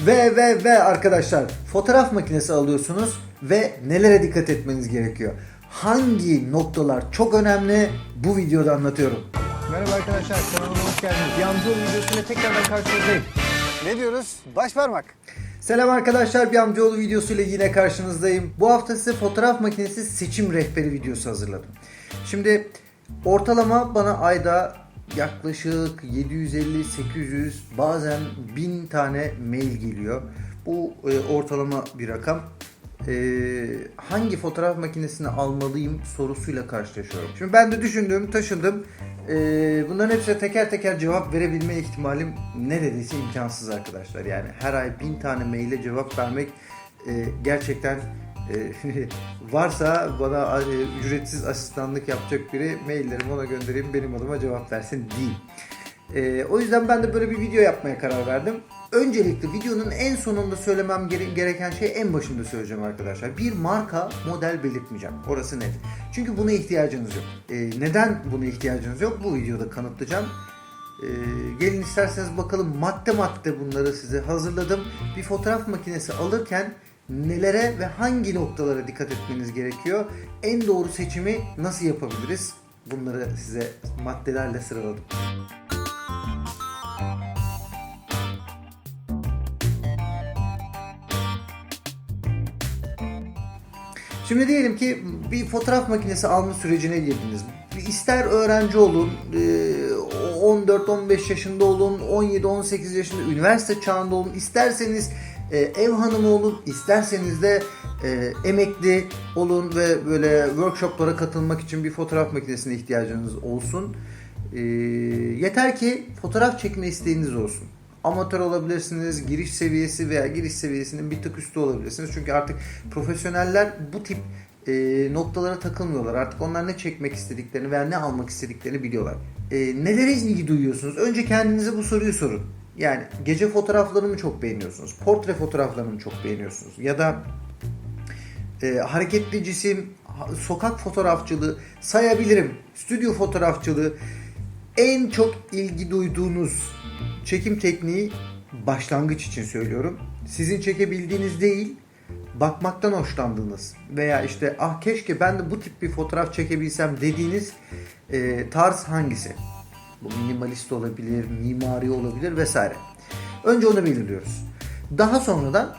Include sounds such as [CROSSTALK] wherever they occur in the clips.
Ve ve ve arkadaşlar fotoğraf makinesi alıyorsunuz ve nelere dikkat etmeniz gerekiyor? Hangi noktalar çok önemli bu videoda anlatıyorum. Merhaba arkadaşlar, kanalıma hoş geldiniz. Yamcıoğlu videosuyla tekrardan karşınızdayım. Ne diyoruz? Baş parmak. Selam arkadaşlar bir amcaoğlu videosuyla yine karşınızdayım. Bu hafta size fotoğraf makinesi seçim rehberi videosu hazırladım. Şimdi ortalama bana ayda yaklaşık 750-800 bazen 1000 tane mail geliyor. Bu e, ortalama bir rakam. E, hangi fotoğraf makinesini almalıyım sorusuyla karşılaşıyorum. Şimdi ben de düşündüm, taşındım. E, bunların hepsine teker teker cevap verebilme ihtimalim neredeyse imkansız arkadaşlar. Yani her ay bin tane maile cevap vermek e, gerçekten [LAUGHS] varsa bana e, ücretsiz asistanlık yapacak biri maillerimi ona göndereyim benim adıma cevap versin değil. E, o yüzden ben de böyle bir video yapmaya karar verdim. Öncelikle videonun en sonunda söylemem gere- gereken şey en başında söyleyeceğim arkadaşlar. Bir marka model belirtmeyeceğim. Orası net. Çünkü buna ihtiyacınız yok. E, neden buna ihtiyacınız yok? Bu videoda kanıtlayacağım. Ee, gelin isterseniz bakalım madde madde bunları size hazırladım. Bir fotoğraf makinesi alırken nelere ve hangi noktalara dikkat etmeniz gerekiyor? En doğru seçimi nasıl yapabiliriz? Bunları size maddelerle sıraladım. Şimdi diyelim ki bir fotoğraf makinesi alma sürecine girdiniz. İster öğrenci olun, e, 14-15 yaşında olun, 17-18 yaşında üniversite çağında olun, isterseniz e, ev hanımı olun, isterseniz de e, emekli olun ve böyle workshoplara katılmak için bir fotoğraf makinesine ihtiyacınız olsun. E, yeter ki fotoğraf çekme isteğiniz olsun. Amatör olabilirsiniz, giriş seviyesi veya giriş seviyesinin bir tık üstü olabilirsiniz. Çünkü artık profesyoneller bu tip e, noktalara takılmıyorlar. Artık onlar ne çekmek istediklerini veya ne almak istediklerini biliyorlar. E, nelere ilgi duyuyorsunuz? Önce kendinize bu soruyu sorun. Yani gece fotoğraflarını mı çok beğeniyorsunuz? Portre fotoğraflarını mı çok beğeniyorsunuz? Ya da e, hareketli cisim, sokak fotoğrafçılığı sayabilirim. Stüdyo fotoğrafçılığı en çok ilgi duyduğunuz çekim tekniği başlangıç için söylüyorum. Sizin çekebildiğiniz değil, bakmaktan hoşlandığınız veya işte ah keşke ben de bu tip bir fotoğraf çekebilsem dediğiniz e, tarz hangisi? Bu minimalist olabilir, mimari olabilir vesaire. Önce onu belirliyoruz. Daha sonradan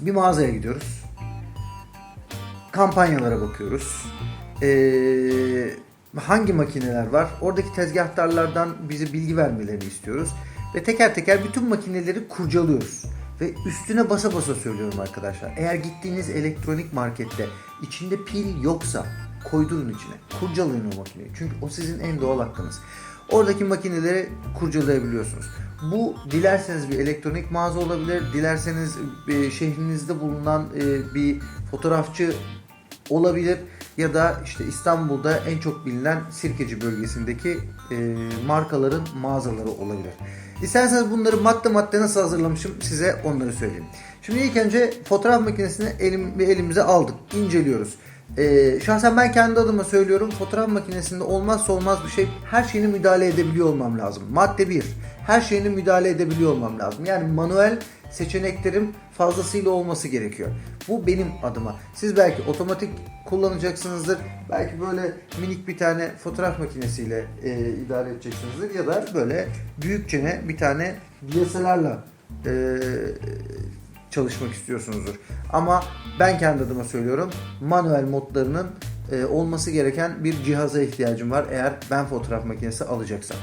bir mağazaya gidiyoruz kampanyalara bakıyoruz. Ee, hangi makineler var? Oradaki tezgahtarlardan bize bilgi vermelerini istiyoruz. Ve teker teker bütün makineleri kurcalıyoruz. Ve üstüne basa basa söylüyorum arkadaşlar. Eğer gittiğiniz elektronik markette içinde pil yoksa koydurun içine. Kurcalayın o makineyi. Çünkü o sizin en doğal hakkınız. Oradaki makineleri kurcalayabiliyorsunuz. Bu dilerseniz bir elektronik mağaza olabilir, dilerseniz e, şehrinizde bulunan e, bir fotoğrafçı olabilir ya da işte İstanbul'da en çok bilinen Sirkeci bölgesindeki e, markaların mağazaları olabilir. İsterseniz bunları madde madde nasıl hazırlamışım size onları söyleyeyim. Şimdi ilk önce fotoğraf makinesini elim, elimize aldık, inceliyoruz. E, şahsen ben kendi adıma söylüyorum fotoğraf makinesinde olmazsa olmaz bir şey her şeyine müdahale edebiliyor olmam lazım. Madde 1. Her şeyine müdahale edebiliyor olmam lazım. Yani manuel seçeneklerim fazlasıyla olması gerekiyor. Bu benim adıma. Siz belki otomatik kullanacaksınızdır. Belki böyle minik bir tane fotoğraf makinesiyle e, idare edeceksinizdir. Ya da böyle büyükçene bir tane DSLR'la e, çalışmak istiyorsunuzdur. Ama ben kendi adıma söylüyorum. Manuel modlarının e, olması gereken bir cihaza ihtiyacım var eğer ben fotoğraf makinesi alacaksam.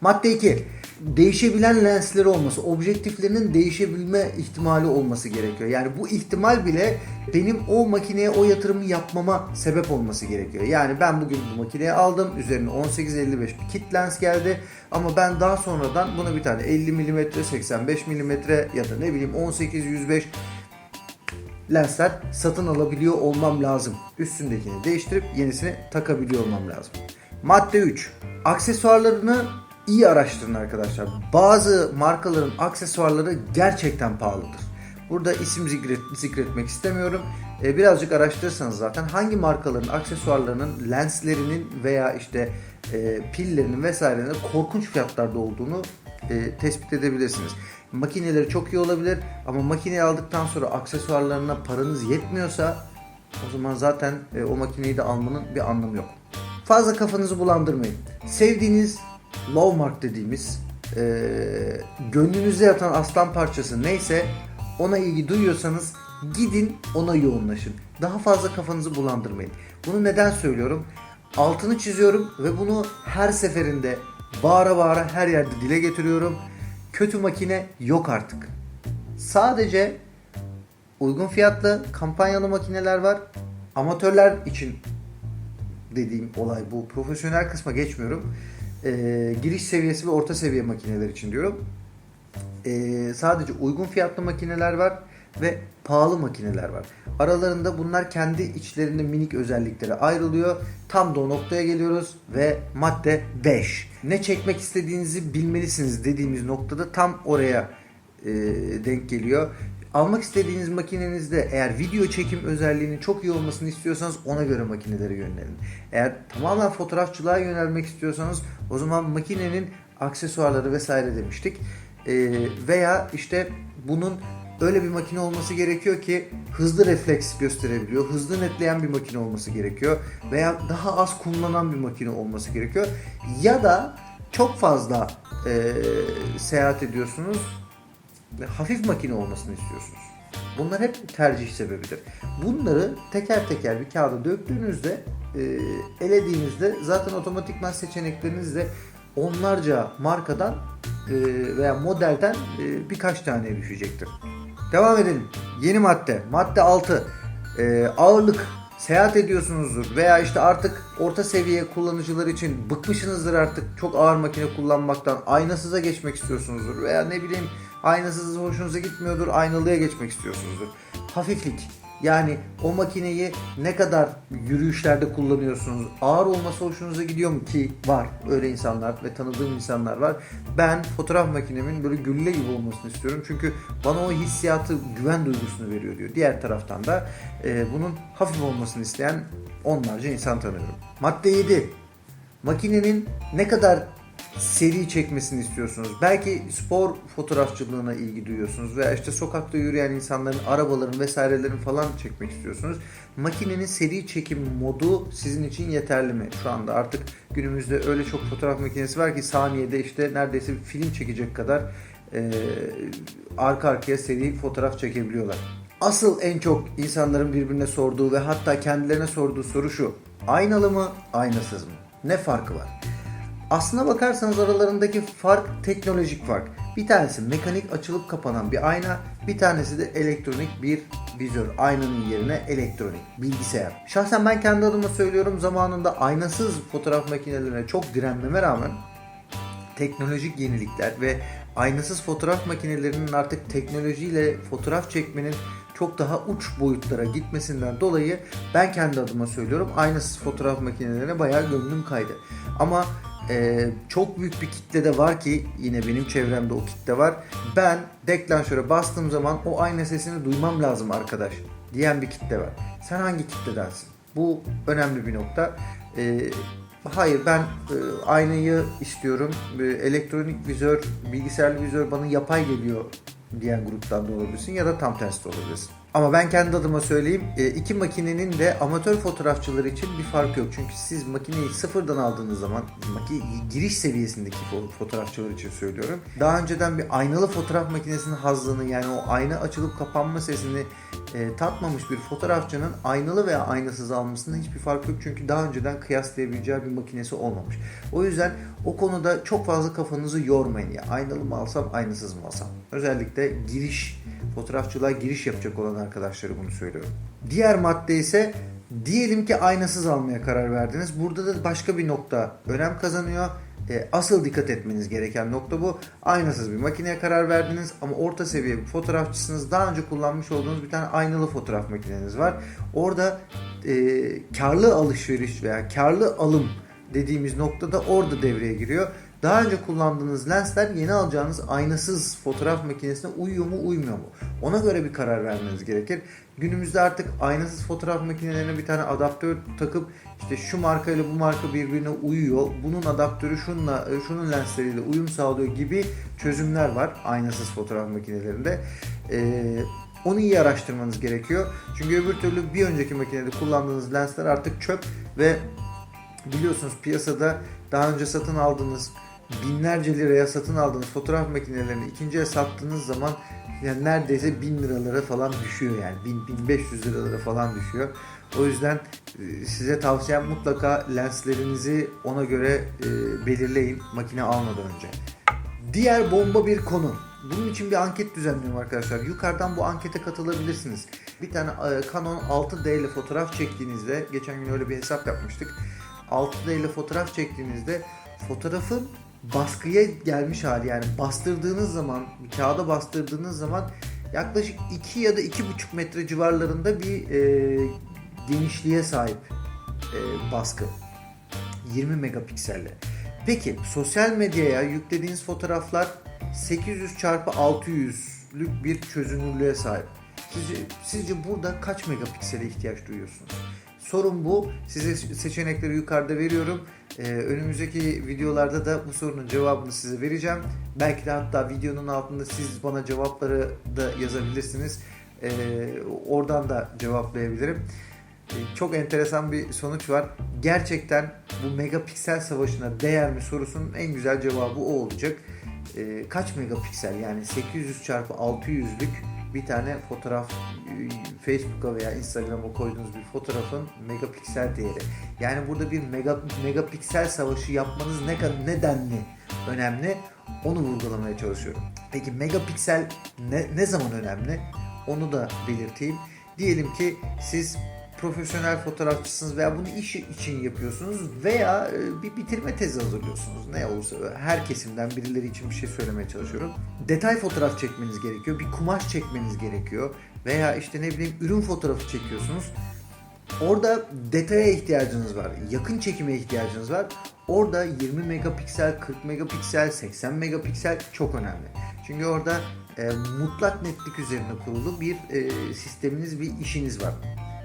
Madde 2. Değişebilen lensleri olması, objektiflerinin değişebilme ihtimali olması gerekiyor. Yani bu ihtimal bile benim o makineye o yatırımı yapmama sebep olması gerekiyor. Yani ben bugün bu makineyi aldım. Üzerine 18-55 bir kit lens geldi. Ama ben daha sonradan buna bir tane 50 mm, 85 mm ya da ne bileyim 18-105 lensler satın alabiliyor olmam lazım. Üstündekini değiştirip yenisini takabiliyor olmam lazım. Madde 3. Aksesuarlarını iyi araştırın arkadaşlar. Bazı markaların aksesuarları gerçekten pahalıdır. Burada isim zikret, zikretmek istemiyorum. Ee, birazcık araştırırsanız zaten hangi markaların aksesuarlarının lenslerinin veya işte e, pillerinin vesairenin korkunç fiyatlarda olduğunu e, tespit edebilirsiniz. makineleri çok iyi olabilir ama makineyi aldıktan sonra aksesuarlarına paranız yetmiyorsa o zaman zaten e, o makineyi de almanın bir anlamı yok. Fazla kafanızı bulandırmayın. Sevdiğiniz love mark dediğimiz e, gönlünüzde yatan aslan parçası neyse ona ilgi duyuyorsanız gidin ona yoğunlaşın. Daha fazla kafanızı bulandırmayın. Bunu neden söylüyorum? Altını çiziyorum ve bunu her seferinde bağıra bağıra her yerde dile getiriyorum. Kötü makine yok artık. Sadece uygun fiyatlı kampanyalı makineler var. Amatörler için dediğim olay bu. Profesyonel kısma geçmiyorum. Ee, giriş seviyesi ve orta seviye makineler için diyorum. Ee, sadece uygun fiyatlı makineler var ve pahalı makineler var. Aralarında bunlar kendi içlerinde minik özelliklere ayrılıyor. Tam da o noktaya geliyoruz ve madde 5. Ne çekmek istediğinizi bilmelisiniz dediğimiz noktada tam oraya e, denk geliyor. Almak istediğiniz makinenizde eğer video çekim özelliğinin çok iyi olmasını istiyorsanız ona göre makinelere yönelin. Eğer tamamen fotoğrafçılığa yönelmek istiyorsanız o zaman makinenin aksesuarları vesaire demiştik. Ee, veya işte bunun öyle bir makine olması gerekiyor ki hızlı refleks gösterebiliyor. Hızlı netleyen bir makine olması gerekiyor. Veya daha az kullanılan bir makine olması gerekiyor. Ya da çok fazla e, seyahat ediyorsunuz hafif makine olmasını istiyorsunuz. Bunlar hep tercih sebebidir. Bunları teker teker bir kağıda döktüğünüzde, e, elediğinizde zaten otomatikman seçenekleriniz de onlarca markadan e, veya modelden e, birkaç tane düşecektir. Devam edelim. Yeni madde. Madde 6. E, ağırlık. Seyahat ediyorsunuzdur veya işte artık orta seviye kullanıcılar için bıkmışsınızdır artık çok ağır makine kullanmaktan aynasıza geçmek istiyorsunuzdur veya ne bileyim aynasız hoşunuza gitmiyordur aynalıya geçmek istiyorsunuzdur. Hafiflik yani o makineyi ne kadar yürüyüşlerde kullanıyorsunuz? Ağır olması hoşunuza gidiyor mu ki? Var. Öyle insanlar ve tanıdığım insanlar var. Ben fotoğraf makinemin böyle gülle gibi olmasını istiyorum. Çünkü bana o hissiyatı, güven duygusunu veriyor diyor. Diğer taraftan da e, bunun hafif olmasını isteyen onlarca insan tanıyorum. Madde 7. Makinenin ne kadar seri çekmesini istiyorsunuz. Belki spor fotoğrafçılığına ilgi duyuyorsunuz veya işte sokakta yürüyen insanların, arabaların vesairelerin falan çekmek istiyorsunuz. Makinenin seri çekim modu sizin için yeterli mi? Şu anda artık günümüzde öyle çok fotoğraf makinesi var ki saniyede işte neredeyse bir film çekecek kadar e, arka arkaya seri fotoğraf çekebiliyorlar. Asıl en çok insanların birbirine sorduğu ve hatta kendilerine sorduğu soru şu. Aynalı mı, aynasız mı? Ne farkı var? Aslına bakarsanız aralarındaki fark teknolojik fark. Bir tanesi mekanik açılıp kapanan bir ayna, bir tanesi de elektronik bir vizör. Aynanın yerine elektronik, bilgisayar. Şahsen ben kendi adıma söylüyorum zamanında aynasız fotoğraf makinelerine çok direnmeme rağmen teknolojik yenilikler ve aynasız fotoğraf makinelerinin artık teknolojiyle fotoğraf çekmenin çok daha uç boyutlara gitmesinden dolayı ben kendi adıma söylüyorum aynasız fotoğraf makinelerine bayağı gönlüm kaydı. Ama e, çok büyük bir kitle de var ki yine benim çevremde o kitle var. Ben deklanşöre bastığım zaman o ayna sesini duymam lazım arkadaş diyen bir kitle var. Sen hangi kitledensin? Bu önemli bir nokta. E, hayır ben e, aynayı istiyorum. E, elektronik vizör, bilgisayarlı vizör bana yapay geliyor diyen gruptan da olabilirsin ya da tam tersi de olabilirsin. Ama ben kendi adıma söyleyeyim e, iki makinenin de amatör fotoğrafçılar için bir fark yok. Çünkü siz makineyi sıfırdan aldığınız zaman giriş seviyesindeki fo- fotoğrafçılar için söylüyorum. Daha önceden bir aynalı fotoğraf makinesinin hazzını yani o ayna açılıp kapanma sesini e, tatmamış bir fotoğrafçının aynalı veya aynasız almasında hiçbir fark yok. Çünkü daha önceden kıyaslayabileceği bir makinesi olmamış. O yüzden o konuda çok fazla kafanızı yormayın. Ya aynalı mı alsam, aynasız mı alsam? Özellikle giriş, fotoğrafçılığa giriş yapacak olan arkadaşları bunu söylüyorum. Diğer madde ise diyelim ki aynasız almaya karar verdiniz. Burada da başka bir nokta önem kazanıyor. E, asıl dikkat etmeniz gereken nokta bu. Aynasız bir makineye karar verdiniz ama orta seviye bir fotoğrafçısınız. Daha önce kullanmış olduğunuz bir tane aynalı fotoğraf makineniz var. Orada e, karlı alışveriş veya karlı alım dediğimiz noktada orada devreye giriyor. Daha önce kullandığınız lensler yeni alacağınız aynasız fotoğraf makinesine uyuyor mu uymuyor mu? Ona göre bir karar vermeniz gerekir. Günümüzde artık aynasız fotoğraf makinelerine bir tane adaptör takıp işte şu marka ile bu marka birbirine uyuyor. Bunun adaptörü şununla e, şunun lensleriyle uyum sağlıyor gibi çözümler var aynasız fotoğraf makinelerinde. Ee, onu iyi araştırmanız gerekiyor. Çünkü öbür türlü bir önceki makinede kullandığınız lensler artık çöp ve biliyorsunuz piyasada daha önce satın aldığınız binlerce liraya satın aldığınız fotoğraf makinelerini ikinciye sattığınız zaman yani neredeyse 1000 liralara falan düşüyor yani 1000 1500 liralara falan düşüyor. O yüzden e, size tavsiyem mutlaka lenslerinizi ona göre e, belirleyin makine almadan önce. Diğer bomba bir konu. Bunun için bir anket düzenliyorum arkadaşlar. Yukarıdan bu ankete katılabilirsiniz. Bir tane e, Canon 6D ile fotoğraf çektiğinizde, geçen gün öyle bir hesap yapmıştık. 6D ile fotoğraf çektiğinizde fotoğrafın baskıya gelmiş hali yani bastırdığınız zaman, kağıda bastırdığınız zaman yaklaşık 2 ya da 2,5 metre civarlarında bir e, genişliğe sahip e, baskı. 20 megapikselle. Peki sosyal medyaya yüklediğiniz fotoğraflar 800 çarpı 600'lük bir çözünürlüğe sahip. Sizce, sizce burada kaç megapiksele ihtiyaç duyuyorsunuz? Sorun bu. Size seçenekleri yukarıda veriyorum. Ee, önümüzdeki videolarda da bu sorunun cevabını size vereceğim. Belki de hatta videonun altında siz bana cevapları da yazabilirsiniz. Ee, oradan da cevaplayabilirim. Ee, çok enteresan bir sonuç var. Gerçekten bu megapiksel savaşına değer mi sorusunun en güzel cevabı o olacak. Ee, kaç megapiksel yani 800 çarpı 600'lük bir tane fotoğraf Facebook'a veya Instagram'a koyduğunuz bir fotoğrafın megapiksel değeri. Yani burada bir mega, megapiksel savaşı yapmanız ne kadar nedenli önemli onu vurgulamaya çalışıyorum. Peki megapiksel ne, ne zaman önemli? Onu da belirteyim. Diyelim ki siz profesyonel fotoğrafçısınız veya bunu iş için yapıyorsunuz veya e, bir bitirme tezi hazırlıyorsunuz. Ne olursa her kesimden birileri için bir şey söylemeye çalışıyorum. Detay fotoğraf çekmeniz gerekiyor. Bir kumaş çekmeniz gerekiyor. Veya işte ne bileyim ürün fotoğrafı çekiyorsunuz. Orada detaya ihtiyacınız var. Yakın çekime ihtiyacınız var. Orada 20 megapiksel, 40 megapiksel, 80 megapiksel çok önemli. Çünkü orada e, mutlak netlik üzerine kurulu bir e, sisteminiz, bir işiniz var.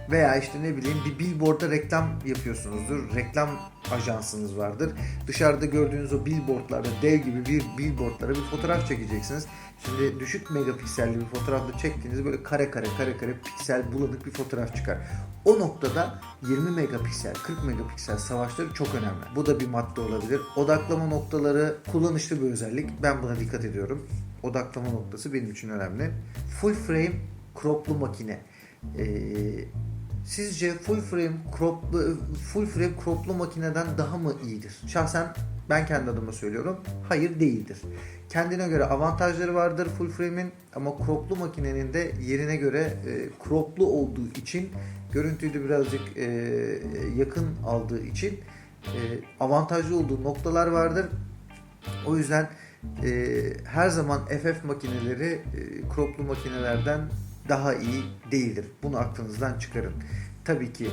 Veya işte ne bileyim bir billboardda reklam yapıyorsunuzdur. Reklam ajansınız vardır. Dışarıda gördüğünüz o billboardlarda dev gibi bir billboardlara bir fotoğraf çekeceksiniz. Şimdi düşük megapikselli bir fotoğrafla çektiğiniz böyle kare kare kare kare piksel bulanık bir fotoğraf çıkar. O noktada 20 megapiksel, 40 megapiksel savaşları çok önemli. Bu da bir madde olabilir. Odaklama noktaları kullanışlı bir özellik. Ben buna dikkat ediyorum. Odaklama noktası benim için önemli. Full frame croplu makine. Ee, sizce full frame croplu full frame croplu makineden daha mı iyidir? Şahsen ben kendi adıma söylüyorum. Hayır değildir. Kendine göre avantajları vardır full frame'in ama croplu makinenin de yerine göre e, croplu olduğu için görüntüyü de birazcık e, yakın aldığı için e, avantajlı olduğu noktalar vardır. O yüzden e, her zaman FF makineleri e, croplu makinelerden daha iyi değildir. Bunu aklınızdan çıkarın. Tabii ki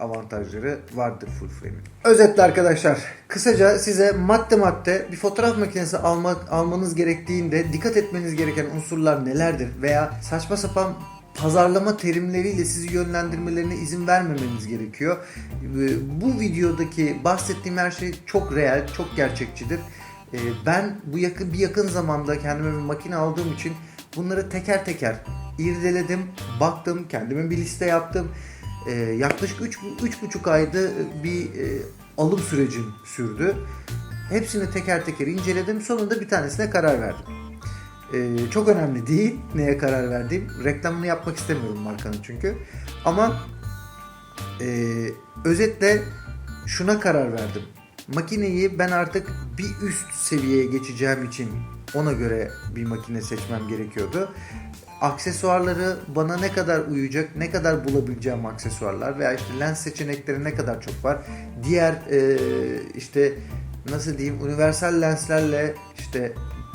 avantajları vardır full frame'in. Özetle arkadaşlar, kısaca size madde madde bir fotoğraf makinesi almak almanız gerektiğinde dikkat etmeniz gereken unsurlar nelerdir veya saçma sapan pazarlama terimleriyle sizi yönlendirmelerine izin vermemeniz gerekiyor. Bu videodaki bahsettiğim her şey çok real, çok gerçekçidir. Ee, Ben bu yakın bir yakın zamanda kendime bir makine aldığım için bunları teker teker irdeledim, baktım, kendime bir liste yaptım. Ee, yaklaşık 3 3,5 ayda bir e, alım sürecim sürdü. Hepsini teker teker inceledim. Sonunda bir tanesine karar verdim. Ee, çok önemli değil neye karar verdiğim. Reklamını yapmak istemiyorum markanın çünkü. Ama e, özetle şuna karar verdim. Makineyi ben artık bir üst seviyeye geçeceğim için ona göre bir makine seçmem gerekiyordu. Aksesuarları bana ne kadar uyacak, ne kadar bulabileceğim aksesuarlar veya işte lens seçenekleri ne kadar çok var. Diğer e, işte nasıl diyeyim universal lenslerle işte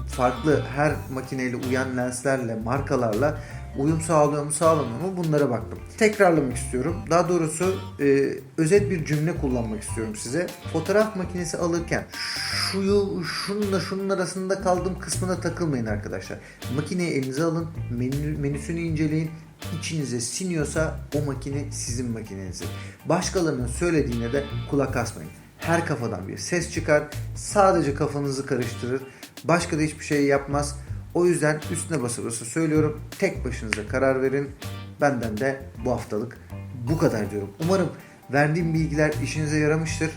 farklı her makineyle uyan lenslerle, markalarla Uyum sağlıyor mu sağlamıyor mu bunlara baktım. Tekrarlamak istiyorum. Daha doğrusu e, özet bir cümle kullanmak istiyorum size. Fotoğraf makinesi alırken şuyu şununla şunun arasında kaldığım kısmına takılmayın arkadaşlar. Makineyi elinize alın, menü, menüsünü inceleyin. İçinize siniyorsa o makine sizin makineniz. Başkalarının söylediğine de kulak asmayın. Her kafadan bir ses çıkar. Sadece kafanızı karıştırır. Başka da hiçbir şey yapmaz. O yüzden üstüne basa basa söylüyorum. Tek başınıza karar verin. Benden de bu haftalık bu kadar diyorum. Umarım verdiğim bilgiler işinize yaramıştır.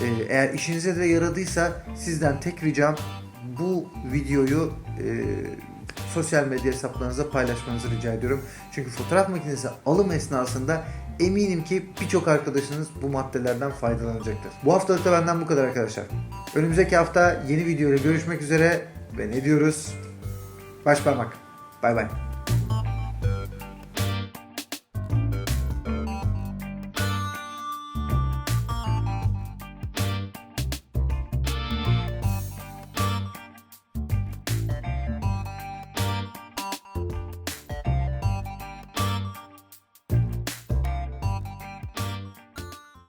Ee, eğer işinize de yaradıysa sizden tek ricam bu videoyu e, sosyal medya hesaplarınıza paylaşmanızı rica ediyorum. Çünkü fotoğraf makinesi alım esnasında eminim ki birçok arkadaşınız bu maddelerden faydalanacaktır. Bu haftalık da benden bu kadar arkadaşlar. Önümüzdeki hafta yeni video ile görüşmek üzere ve ne diyoruz? Baş parmak. Bay bay.